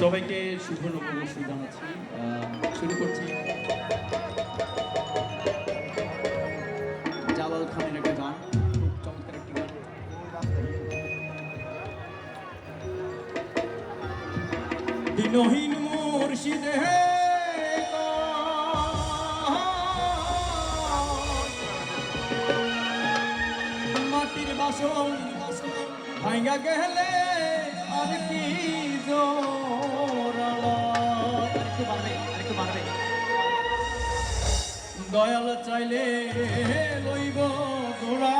সবাইকে শুভ নববর্ষ জানাচ্ছি। শুরু করছি। জালাল খানের একটা গান, খুব চমৎকার একটি গান। মাটির বাসন ভাঙ্গা গেলে আর কি দয়াল চাইলে লইব জোড়া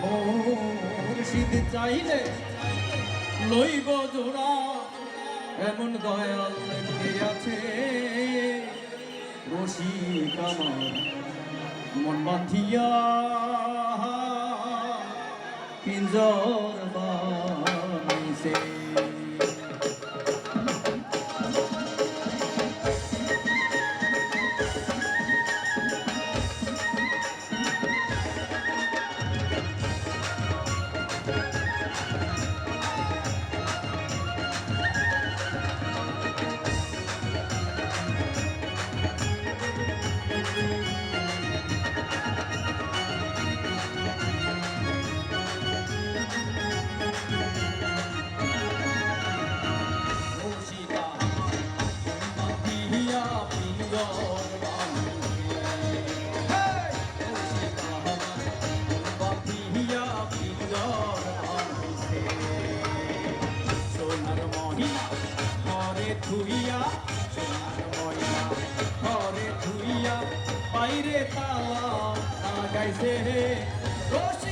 মুর্শিদ চাইলে লইব জোড়া এমন দয়াল আছে রসিক আমার মন বাঁধিয়া। পিঞ্জর বানাইছে বাইরে তালা লাগাইছে রসিকা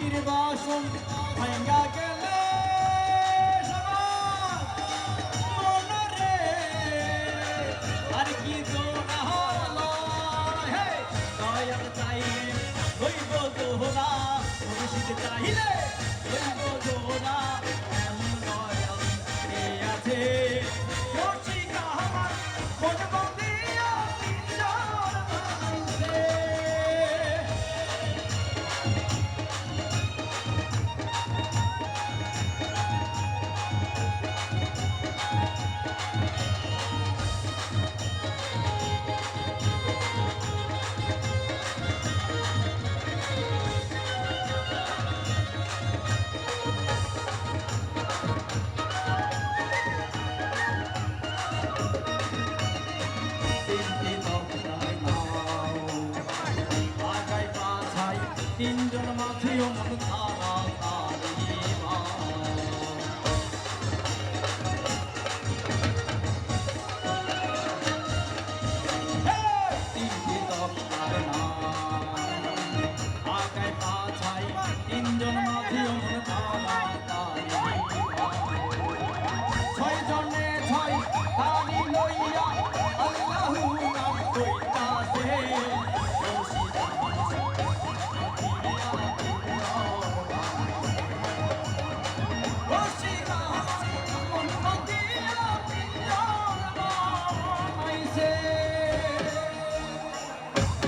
মাটির বাসন ভাঙ্গা গেলে আর কি চাইলে হইব দোহরা চাইলে তিনজন মাঝিও মন